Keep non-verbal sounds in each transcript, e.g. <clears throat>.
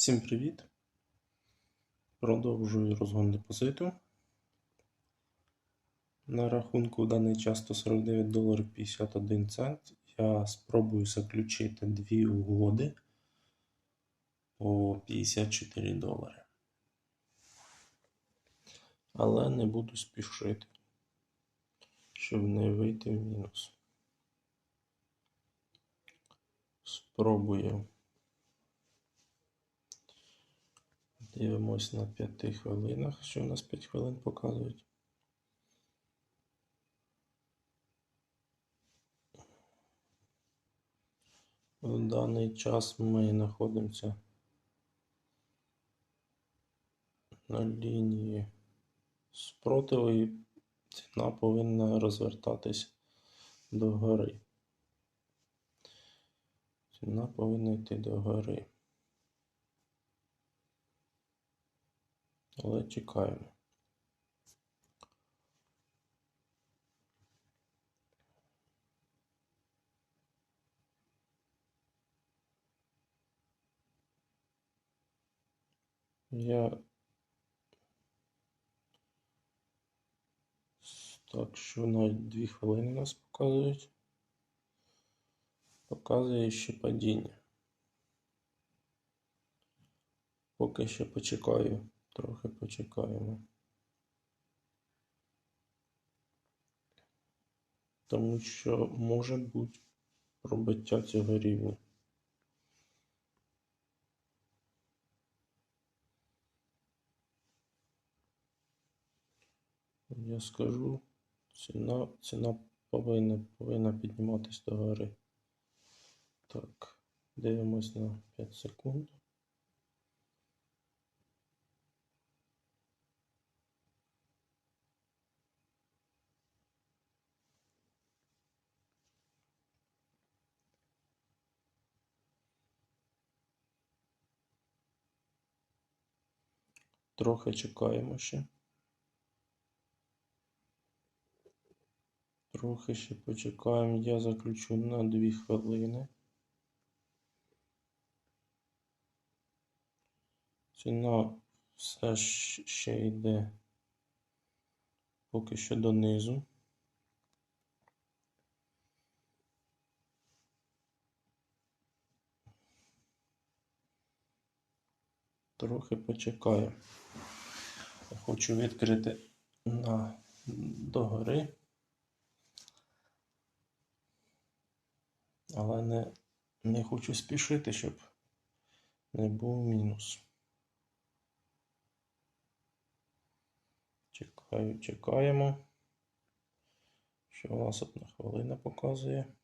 Всім привіт! Продовжую розгон депозиту. На рахунку в даний час 149 доларів 51 цент. Я спробую заключити дві угоди по 54 долари. Але не буду спішити, щоб не вийти в мінус. Спробую. Дивимось на 5 хвилинах, що у нас 5 хвилин показують. В даний час ми знаходимося на лінії спротиву і ціна повинна розвертатись до гори. Ціна повинна йти до гори. Але чекаємо. Я так що навіть 2 хвилини нас показують. Показує ще падіння. Поки ще почекаю. Трохи почекаємо. Тому що може бути пробиття цього рівня. Я скажу, ціна, ціна повинна, повинна підніматися до гори. Так, дивимось на 5 секунд. Трохи чекаємо ще. Трохи ще почекаємо. Я заключу на 2 хвилини. Ціна все ще йде поки що донизу. Трохи почекаю. Хочу відкрити на догори. Але не, не хочу спішити, щоб не був мінус. Чекаю, чекаємо. Що у нас одна хвилина показує.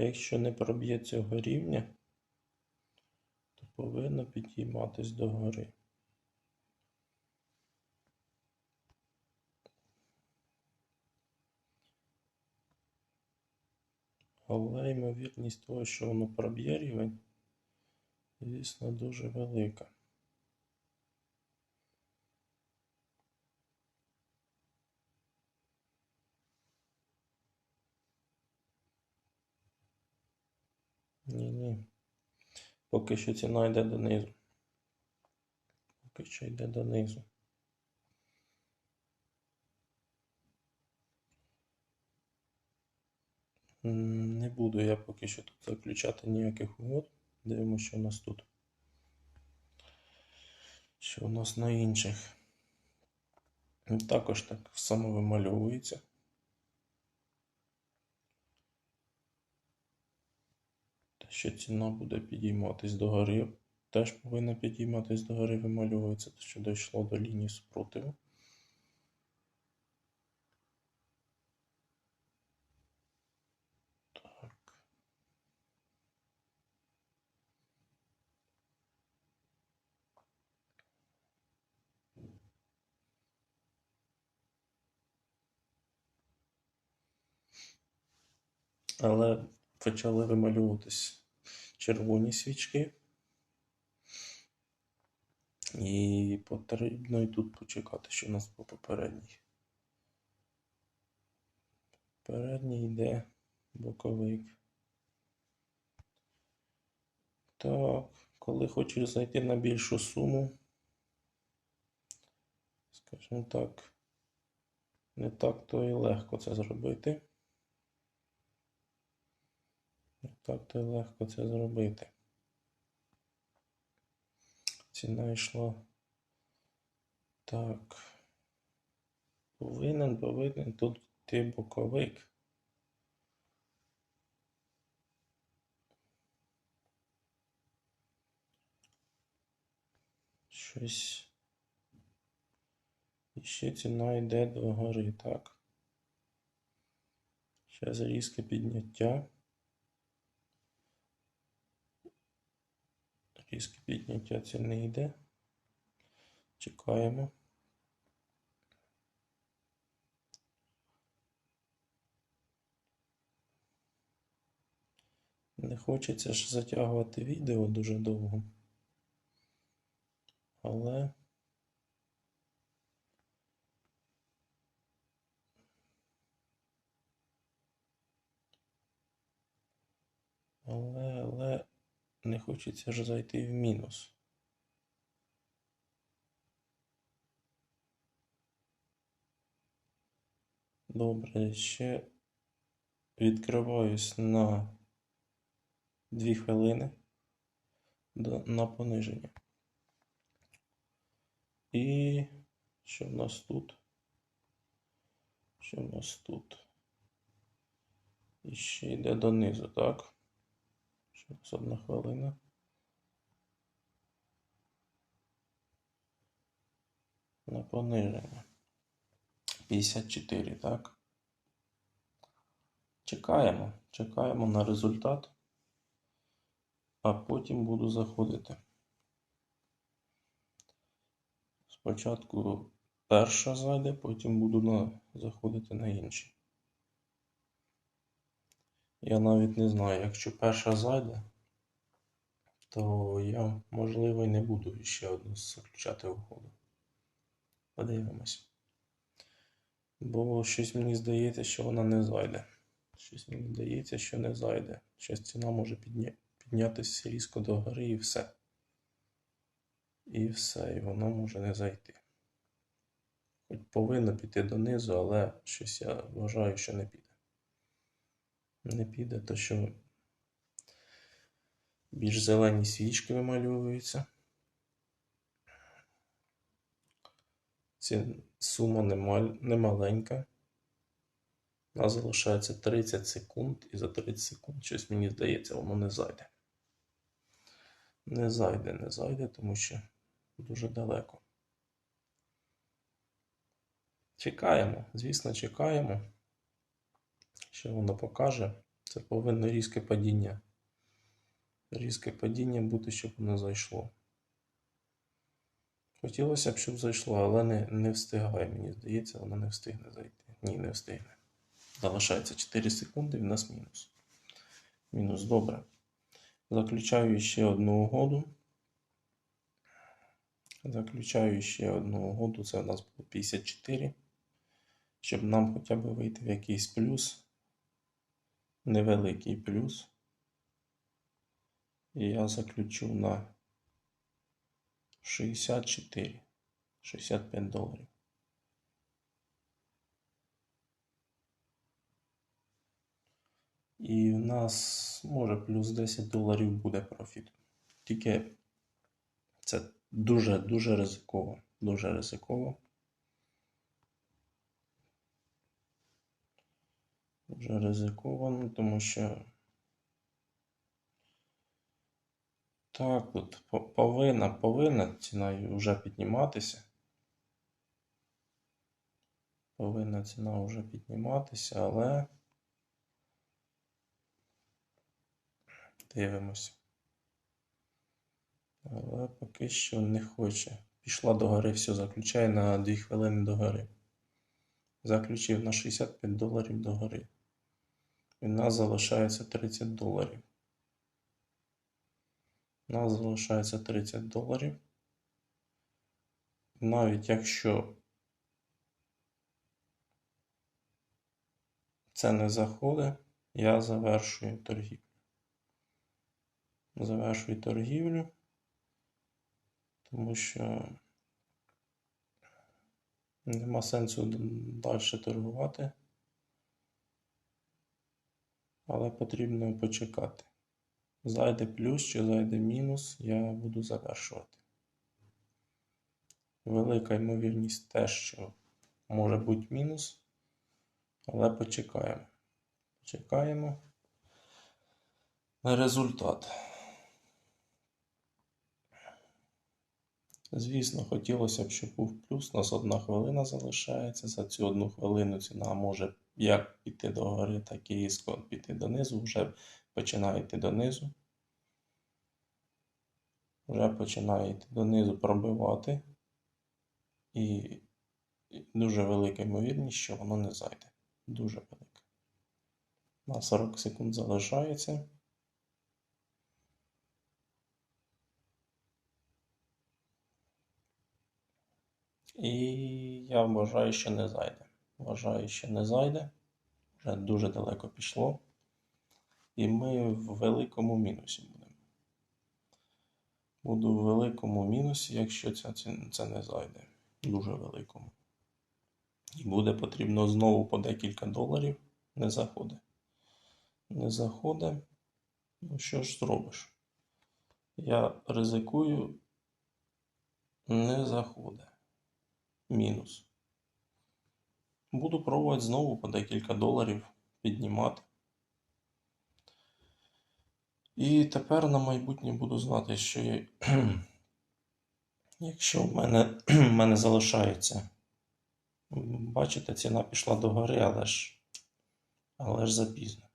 Якщо не проб'є цього рівня, то повинно підійматись до гори. Але ймовірність того, що воно проб'є рівень, звісно, дуже велика. Ні-ні. Поки що ціна йде донизу. Поки що йде донизу. Не буду я поки що тут заключати ніяких угод. Дивимося, що у нас тут. Що у нас на інших. Також так само вимальовується. Що ціна буде підійматись до гори, теж повинна підійматись до гори, вимальовується, що дійшло до лінії супротиву. Так. Але почали вимальовуватись червоні свічки. І потрібно і тут почекати, що у нас по попередній. Передній йде боковик. Так, коли хочеш зайти на більшу суму, скажімо так, не так то і легко це зробити. Так то легко це зробити. Ціна йшла. Так. Повинен, повинен тут йти боковик. Щось. І ще ціна йде догори, так. Зараз різке підняття. Різке підняття ціни йде. Чекаємо. Не хочеться ж затягувати відео дуже довго. Але але не хочеться ж зайти в мінус. Добре, ще відкриваюсь на 2 хвилини на пониження. І що в нас тут? Що в нас тут? І ще йде донизу, так? Нас одна хвилина. На пониження. 54, так? Чекаємо. Чекаємо на результат. А потім буду заходити. Спочатку перша зайде, потім буду на... заходити на інші. Я навіть не знаю, якщо перша зайде, то я, можливо, і не буду ще одну заключати угоду. Подивимось. Бо щось мені здається, що вона не зайде. Щось мені здається, що не зайде. Щось ціна може підня... піднятися різко до гори і все. І все, і воно може не зайти. Хоч повинно піти донизу, але щось я вважаю, що не піде. Не піде, то що більш зелені свічки вимальовуються. Ці сума немаленька. У нас залишається 30 секунд, і за 30 секунд щось мені здається, воно не зайде. Не зайде, не зайде, тому що дуже далеко. Чекаємо, звісно, чекаємо. Що воно покаже. Це повинно різке падіння. Різке падіння бути, щоб воно зайшло. Хотілося б, щоб зайшло, але не, не встигає, мені здається, воно не встигне зайти. Ні, не встигне. Залишається 4 секунди, і в нас мінус. Мінус, добре. Заключаю ще одну угоду. Заключаю ще одну угоду, це у нас було 54. Щоб нам хоча б вийти в якийсь плюс. Невеликий плюс. І я заключу на 64. 65 доларів. І в нас може плюс 10 доларів буде профіт. Тільки це дуже-дуже ризиково. Дуже ризиково. Дуже ризиковано, тому що так, по- повинна, повинна ціна вже підніматися. Повинна ціна вже підніматися, але дивимося. Але поки що не хоче. Пішла до гори, все, заключає на 2 хвилини до гори. Заключив на 65 доларів до гори. І в нас залишається 30 доларів. У нас залишається 30 доларів. Навіть якщо це не заходить, я завершую торгівлю. Завершую торгівлю, тому що нема сенсу далі торгувати. Але потрібно почекати. Зайде плюс чи зайде мінус, я буду завершувати. Велика ймовірність те, що може бути мінус, але почекаємо. Чекаємо на результат. Звісно, хотілося б, щоб був плюс. У нас одна хвилина залишається. За цю одну хвилину ціна може як піти догори, так і різко піти донизу. Вже починає йти донизу. Вже починає йти донизу пробивати. І дуже велика ймовірність, що воно не зайде. Дуже велика. На 40 секунд залишається. І я вважаю, що не зайде. Вважаю, що не зайде. Вже дуже далеко пішло. І ми в великому мінусі будемо. Буду в великому мінусі, якщо це, це, не зайде. Дуже великому. І буде потрібно знову по декілька доларів. Не заходить. Не заходить. Ну що ж зробиш? Я ризикую. Не заходить. Мінус. Буду пробувати знову по декілька доларів піднімати. І тепер на майбутнє буду знати, що я... <clears throat> якщо в мене, <clears throat> в мене залишається. Бачите, ціна пішла догори, але ж, але ж запізно.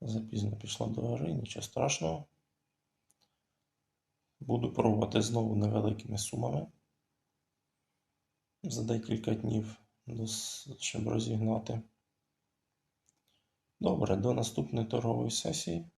Запізно пішла догори, нічого страшного. Буду пробувати знову невеликими сумами за декілька днів, щоб розігнати. Добре, до наступної торгової сесії.